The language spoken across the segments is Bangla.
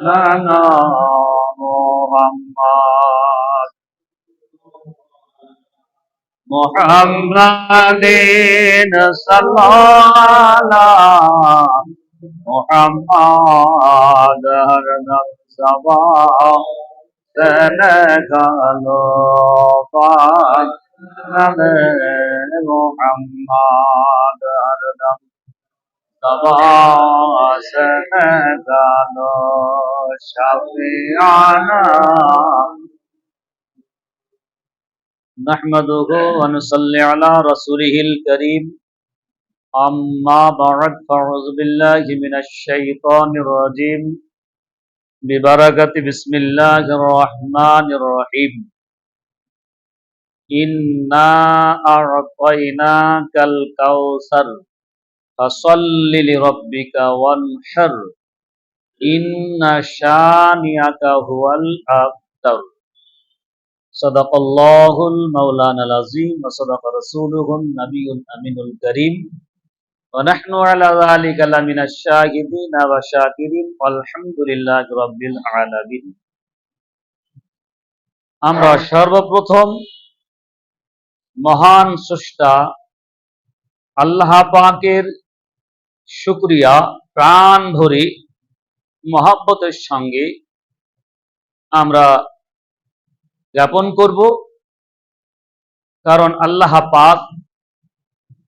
lana Muhammad Muhammadin sallallahu Muhammad arnab sabah senegalopat name Muhammad arnab sabah senegalopat شفیعنا نحمده ونصلي على رسوله الكريم. أما بعد فأعوذ بالله من الشيطان الرجيم. ببركة بسم الله الرحمن الرحيم. إنا أعطيناك الكوثر فصل لربك وانحر. إن شانئك هو الأبتر صدق الله المولانا العظيم وصدق رسوله النبي الأمين الكريم ونحن على ذلك لمن الشاهدين والشاكرين والحمد لله رب العالمين আমরা সর্বপ্রথম মহান স্রষ্টা আল্লাহ পাকের শুক্রিয়া প্রাণ ভরে মহাব্বতের সঙ্গে আমরা জ্ঞাপন করব। কারণ আল্লাহ পাক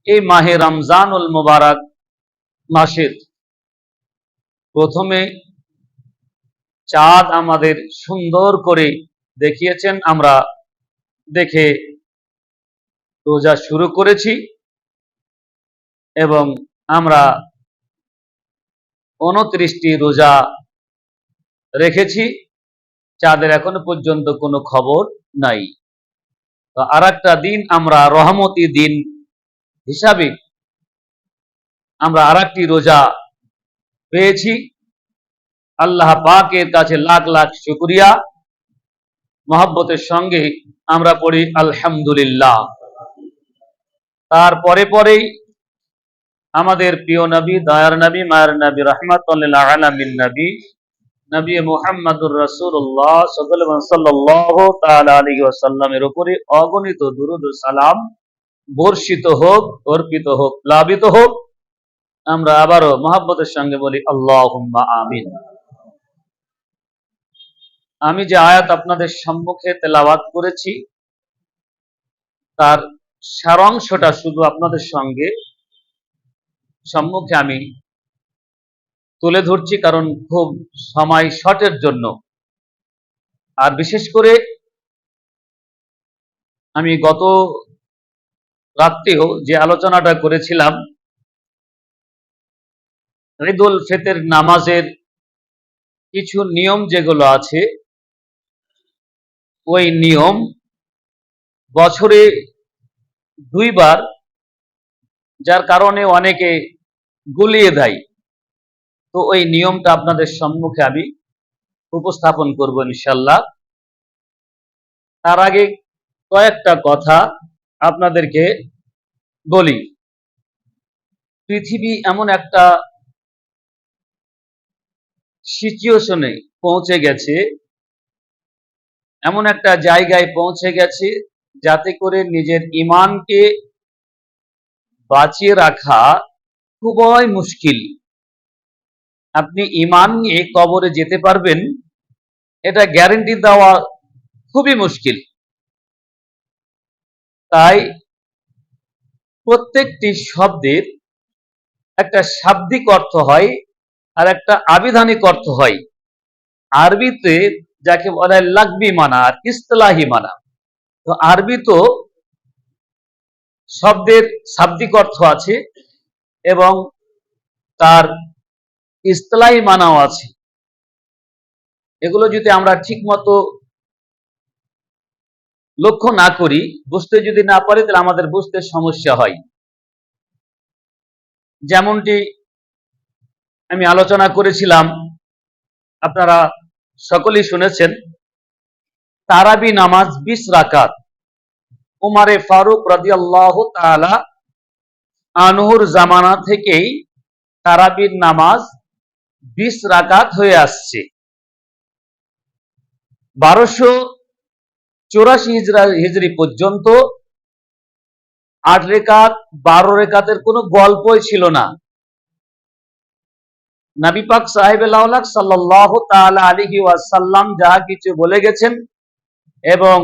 এই মাহে রমজানুল মুবারক মাসের প্রথমে চাঁদ আমাদের সুন্দর করে দেখিয়েছেন। আমরা দেখে রোজা শুরু করেছি এবং আমরা উনত্রিশটি রোজা রেখেছি। চাঁদের এখনও পর্যন্ত কোনো খবর নাই। তো আর দিন আমরা রহমতি দিন হিসাবে আমরা আর রোজা পেয়েছি। আল্লাহ পাকের কাছে লাখ লাখ শুক্রিয়া। মহব্বতের সঙ্গে আমরা পড়ি, আলহামদুলিল্লাহ। তারপরে পরেই আমাদের প্রিয় নবী, দয়ার নবী, মায়ের নবী রহমতুল্লাহ আলমিন নবী নবী মুহাম্মদুর রাসূলুল্লাহ সাল্লাল্লাহু তাআলা আলাইহি ওয়াসাল্লামের উপরে অগণিত দুরূদ সালাম বর্ষিত হোক, অর্পিত হোক, প্লাবিত হোক। আমরা আবারও মহাব্বতের সঙ্গে বলি আল্লাহ আমিন। আমি যে আয়াত আপনাদের সম্মুখে তেলাওয়াত করেছি, তার সারাংশটা শুধু আপনাদের সঙ্গে সম্মুখে আমি তুলে ধরছি কারণ খুব সময় শর্টের জন্য। আর বিশেষ করে আমি গত রাত্রেও যে আলোচনাটা করেছিলাম, ঈদুল ফেতের নামাজের কিছু নিয়ম যেগুলো আছে, ওই নিয়ম বছরে দুইবার যার কারণে অনেকে গুলিয়ে দেয়। তো ওই নিয়মটা আপনাদের সম্মুখে আমি উপস্থাপন করব ইনশাল্লাহ তার আগে কয়েকটা কথা আপনাদেরকে বলি। পৃথিবী এমন একটা সিচুয়েশনে পৌঁছে গেছে, এমন একটা জায়গায় পৌঁছে গেছে যাতে করে নিজের ইমানকে বাঁচিয়ে রাখা খুবই মুশকিল। আপনি ইমান নিয়ে কবরে যেতে পারবেন, এটা গ্যারেন্টি দেওয়া খুবই মুশকিল। তাই প্রত্যেকটি শব্দের একটা শাব্দিক অর্থ হয় আর একটা আবিধানিক অর্থ হয়। আরবিতে যাকে বলা হয় লাগবি মানা আর ইস্তলাহি মানা। তো আরবি তো শব্দের শাব্দিক অর্থ আছে এবং তার ইস্তলাই মানাও আছে। এগুলো যদি আমরা ঠিক মতো লক্ষ্য না করি, বুঝতে যদি না পারি, তাহলে আমাদের বুঝতে সমস্যা হয়। যেমনটি আমি আলোচনা করেছিলাম, আপনারা সকলেই শুনেছেন, তারাবি নামাজ বিশ রাকাত। উমারে ফারুক রাজি আল্লাহ তালা আনহুর জামানা থেকেই তারাবির নামাজ বিশ রাকাত হয়ে আসছে। বারোশো চৌরাশি হিজরা হিজরি পর্যন্ত আট রেখাত বারো রেখাতের কোনো গল্পই ছিল না। নবী পাক সাহেব সাল্লাহ তাআলা আলাইহি ওয়াসাল্লাম যা কিছু বলে গেছেন এবং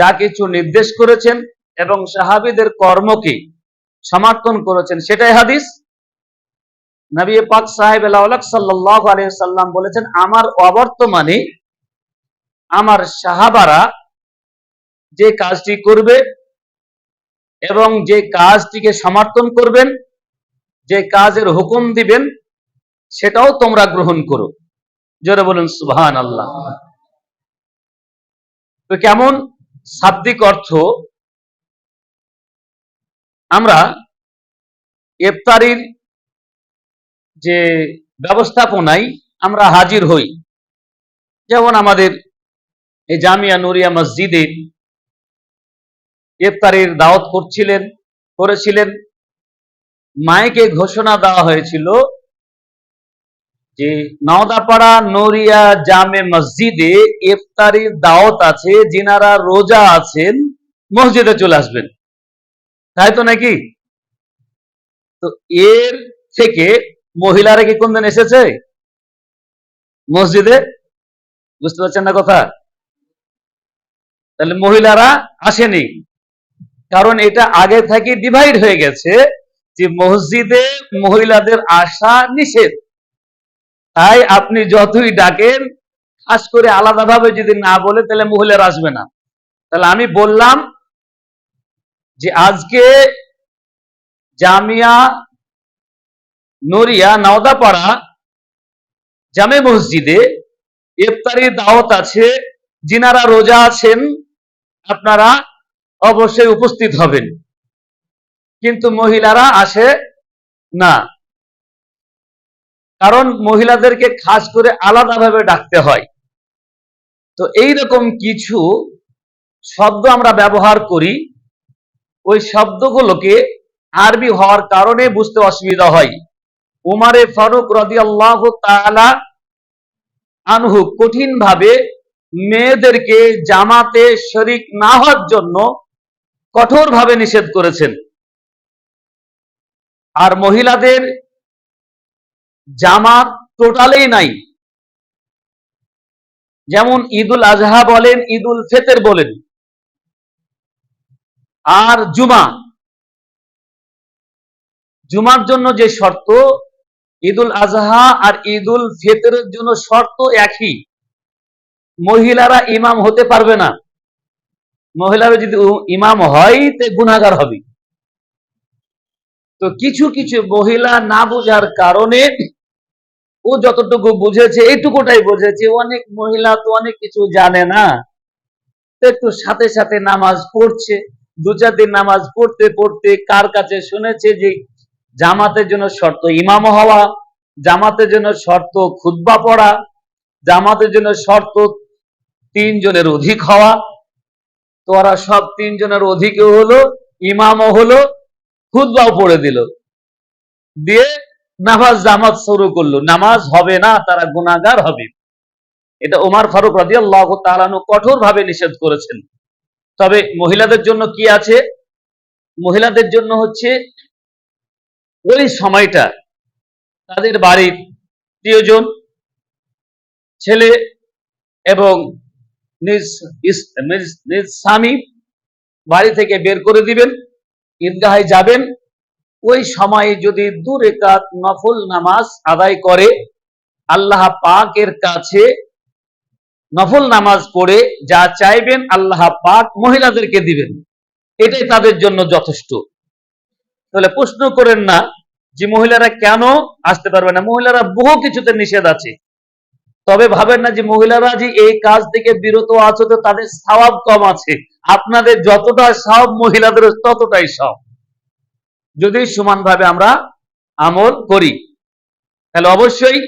যা কিছু নির্দেশ করেছেন এবং সাহাবীদের কর্মকে সমর্থন করেছেন। সেটাই হাদিস। নবী পাক সাহেব সাল্লাহ আলাইহি সাল্লাম বলেছেন, আমার অবর্তমানে আমার সাহাবারা যে কাজটি করবে এবং যে কাজটিকে সমর্থন করবেন, যে কাজের হুকুম দিবেন, সেটাও তোমরা গ্রহণ করো। জোরে বলুন সুবহান আল্লাহ তো কেমন? শাব্দিক অর্থ আমরা ইফতারির যে ব্যবস্থাপনায় আমরা হাজির হই। যেমন আমাদের এই জামিয়া নুরিয়া মসজিদে ইফতারির দাওয়াত করছিলেন, করেছিলেন। মাইকে ঘোষণা দেওয়া হয়েছিল নওদাপাড়া নরিয়া জামে মসজিদে ইফতারির দাওয়াত আছে, যিনারা রোজা আছেন, মসজিদে চলে আসবেন। তাই তো নাকি? তো এর থেকে মহিলারা কি কোনদিন এসেছে? মসজিদে? বুঝতে পারছেন না কথা? তাহলে মহিলারা আসেনি। কারণ এটা আগে থেকে ডিভাইড হয়ে গেছে যে মসজিদে মহিলাদের আসা নিষেধ। তাই আপনি যতই ডাকেন, খাস করে আলাদাভাবে যদি না বলে, তাহলে মহিলারা আসবে না। তাহলে আমি বললাম যে আজকে জামিয়া নরিয়া নওদাপাড়া জামে মসজিদে ইফতারি দাওয়াত আছে, যিনারা রোজা আছেন, আপনারা অবশ্যই উপস্থিত হবেন। কিন্তু মহিলারা আসে না। কারণ মহিলাদেরকে খাস করে আলাদাভাবে ডাকতে হয়। তো এই রকম কিছু শব্দ আমরা ব্যবহার করি। ওই শব্দগুলোকে আরবি হওয়ার কারণে বুঝতে অসুবিধা হয়। উমারে ফারুক রদি আল্লাহ আনহু কঠিন ভাবে মেয়েদেরকে জামাতে শরিক না হওয়ার জন্য কঠোরভাবে নিষেধ করেছেন। আর মহিলাদের জামাত টোটালেই নাই। যেমন ঈদুল আজহা বলেন, ঈদুল ফেতের বলেন, আর জুমা। জুমার জন্য যে শর্ত, ঈদুল আজহা আর ঈদুল ফেতরের জন্য শর্ত একই। মহিলারা ইমাম হতে পারবে না। মহিলারা যদি ইমাম হয়, তে গুণাগার হবে। তো কিছু কিছু মহিলা না বোঝার কারণে ও যতটুকু বুঝেছে, এইটুকুটাই বুঝেছে। অনেক মহিলা তো অনেক কিছু জানে না। একটু সাথে সাথে নামাজ পড়ছে। দু চার দিন নামাজ পড়তে পড়তে কার কাছে শুনেছে যে জামাতের জন্য শর্ত ইমাম হওয়া, জামাতের জন্য শর্ত খুদ্া পড়া, জামাতের জন্য শর্ত তিনজনের অধিক হওয়া। তো ওরা সব তিনজনের অধিকও হলো, ইমামও হলো খুদ্াও পড়ে দিল। দিয়ে নামাজ জামাত শুরু করল। নামাজ হবে না, তারা গুণাগার হবে। এটা ওমার ফারুক রাজি আল্লাহ তালানু কঠোর ভাবে নিষেধ করেছেন। তবে মহিলাদের জন্য কি আছে? মহিলাদের জন্য হচ্ছে ওই সময়টা তাদের বাড়ির প্রিয়জন, ছেলে এবং নিজ স্বামী বাড়ি থেকে বের করে দিবেন, ঈদগাহে যাবেন ওই সময়ে যদি দু রেখাত নফল নামাজ আদায় করে, আল্লাহ পাকের কাছে নফল নামাজ পড়ে, যা চাইবেন আল্লাহ পাক মহিলাদেরকে দিবেন। এটাই তাদের জন্য যথেষ্ট। তাহলে প্রশ্ন করেন না যে মহিলারা কেন আসতে পারবে না? মহিলারা বহু কিছুতে নিষেধ আছে। তবে ভাবেন না যে মহিলারা যে এই কাজ থেকে বিরত আছে তো তাদের স্বভাব কম আছে। আপনাদের যতটা সব মহিলাদের, ততটাই সব যদি সমানভাবে আমরা আমল করি, তাহলে অবশ্যই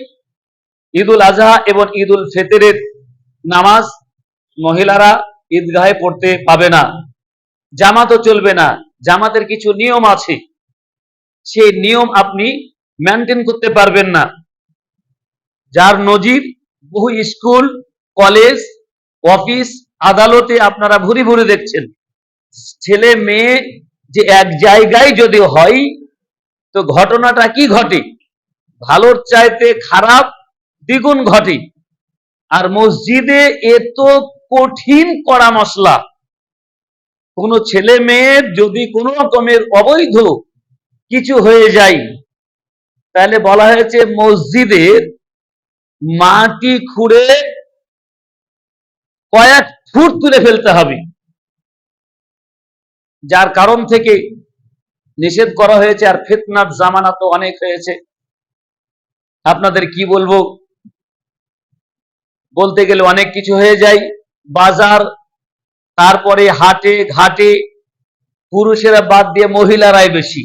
ঈদুল আজহা এবং ঈদুল ফেতেরের নামাজ মহিলারা ঈদগাহে পড়তে পাবে না, জামাতও চলবে না, জামাতের কিছু নিয়ম আছে, সেই নিয়ম আপনি মেনটেন করতে পারবেন না। যার নজির বহু স্কুল, কলেজ, অফিস, আদালতে আপনারা ভুরি ভুরি দেখছেন। ছেলে, মেয়ে যে এক জায়গায় যদি হয়, তো ঘটনাটা কি ঘটে? ভালোর চাইতে খারাপ দ্বিগুণ ঘটে। আর মসজিদে এত কঠিন করা মশলা। কোন ছেলে মেয়ের যদি কোনো রকমের অবৈধ কিছু হয়ে যায়, তাহলে বলা হয়েছে মসজিদের মাটি খুঁড়ে কয়েক ফুট তুলে ফেলতে হবে। যার কারণ থেকে নিষেধ করা হয়েছে আর ফিতনার জামানা তো অনেক হয়েছে আপনাদের কি বলব? বলতে গেলে অনেক কিছু হয়ে যায়। বাজার, তারপরে হাটে ঘাটে পুরুষেরা বাদ দিয়ে মহিলারাই বেশি।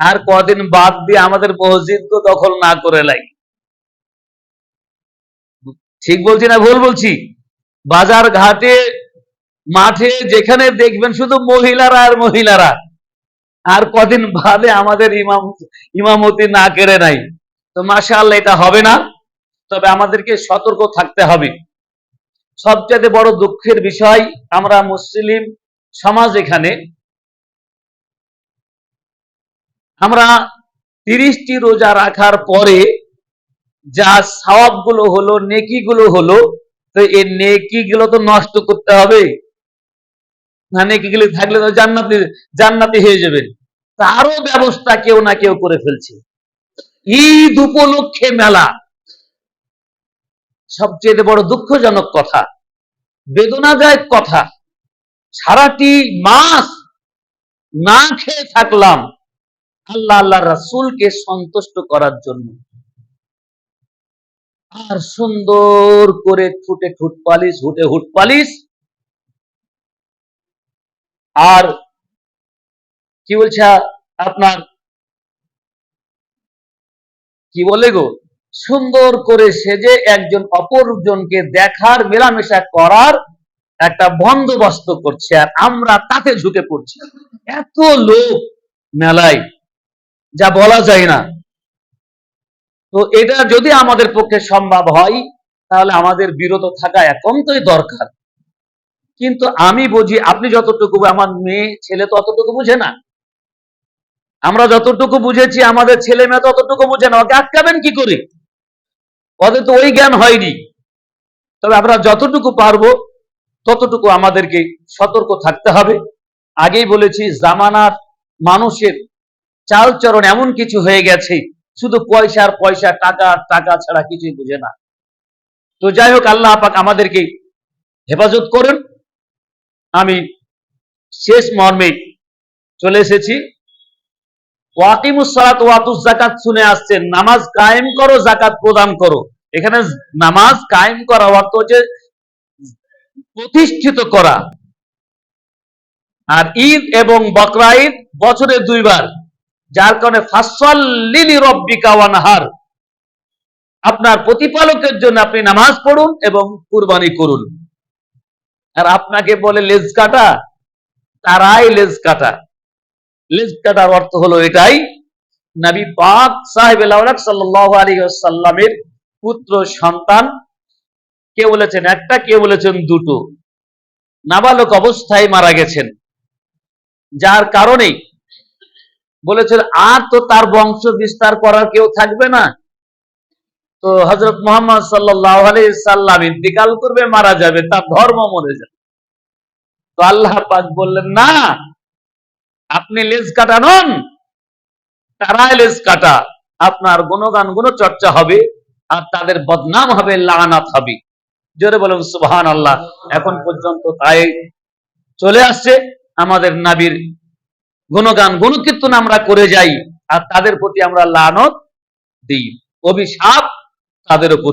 আর কদিন বাদ দিয়ে আমাদের মসজিদকে দখল না করে লাই। ঠিক বলছি না ভুল বলছি? বাজার ঘাটে মাঠে যেখানে দেখবেন শুধু মহিলারা আর মহিলারা। আর কদিন বাদে আমাদের ইমাম, ইমামতি না কেড়ে নাই তো মাসা আল্লাহ এটা হবে না। তবে আমাদেরকে সতর্ক থাকতে হবে। সবচেয়ে বড় দুঃখের বিষয়, আমরা মুসলিম সমাজ এখানে। আমরা তিরিশটি রোজা রাখার পরে যা সওয়াবগুলো হলো নেকি গুলো হলো, তো এই নেকি গুলো তো নষ্ট করতে হবে। না নেকি গুলো থাকলে জান্নাতি জান্নাতি হয়ে যাবে। তারও ব্যবস্থা কেউ না কেউ করে ফেলছে। ঈদ উপলক্ষে মেলা। সবচেয়ে বড় দুঃখজনক কথা, বেদনাদায়ক কথা, সারাটি মাস না খেয়ে থাকলাম আল্লাহ আল্লাহ রাসুলকে সন্তুষ্ট করার জন্য। আর সুন্দর করে ঠুটে ঠুট পালিশ হুটে হুট পালিশ আর কি বলছে আপনার? কি বলে গো? সুন্দর করে সেজে একজন অপরজনকে দেখার মেলামেশা করার একটা বন্দোবস্ত করছে আর আমরা তাতে ঝুঁকে পড়ছি। এত লোক মেলায়, যা বলা যায় না। তো এটা যদি আমাদের পক্ষে সম্ভব হয়, তাহলে আমাদের বিরত থাকা একান্তই দরকার। কিন্তু আমি বুঝি আপনি যতটুকু আমার মেয়ে, ছেলে তো অতটুকু বুঝে না। আমরা যতটুকু বুঝেছি, আমাদের ছেলে মেয়ে ততটুকু বুঝে না। ওকে আটকাবেন কি করে? ওদের তো ওই জ্ঞান হয়নি। তবে আমরা যতটুকু পারব, ততটুকু আমাদেরকে সতর্ক থাকতে হবে। আগেই বলেছি, জামানার মানুষের চালচরণ এমন কিছু হয়ে গেছে, শুধু পয়সার পয়সা, টাকা টাকা ছাড়া কিছুই বুঝে না। তো যাই হোক, আল্লাহ পাক আমাদেরকে হেফাজত করুন। আমি শেষ মর্মে চলে এসেছি। ওয়াতুস জাকাত শুনে নামাজ কায়েম করো জাকাত প্রদান করো। এখানে নামাজ কায়েম করা অর্থ হচ্ছে প্রতিষ্ঠিত করা। আর ঈদ এবং বকরা ঈদ বছরে দুইবার। যার কারণে ফাসল্লিলি রব্বিকা ওয়ানহার। আপনার প্রতিপালকের জন্য আপনি নামাজ পড়ুন এবং কুরবানি করুন। আর আপনাকে বলে লেজ কাটা, তারাই লেজ কাটা। লেজ কাটার অর্থ হলো এটাই, নবী পাক সাহেব সাল্লামের পুত্র, সন্তান কে বলেছেন একটা কে বলেছেন দুটো। নাবালক অবস্থায় মারা গেছেন। যার কারণে বলেছেন, আর তো তার বংশ বিস্তার করার কেউ থাকবে না। তো হজরত মোহাম্মদ সাল্লাহ সাল্লাম ইন্তিকাল করবে, মারা যাবে, তার ধর্ম মরে যাবে। তো আল্লাহ পাক বললেন, না, আপনি লেজ কাটা নন, তারাই লেজ কাটা। আপনার গুণগান গুণ চর্চা হবে, আর তাদের বদনাম হবে, লানাত হবে। জোরে বলুন সুবহান আল্লাহ এখন পর্যন্ত তাই চলে আসছে, আমাদের নাবির গুণগান, গুণকীর্তন আমরা করে যাই, আর তাদের প্রতি আমরা লানত দিই। অভিশাপ তাদের উপর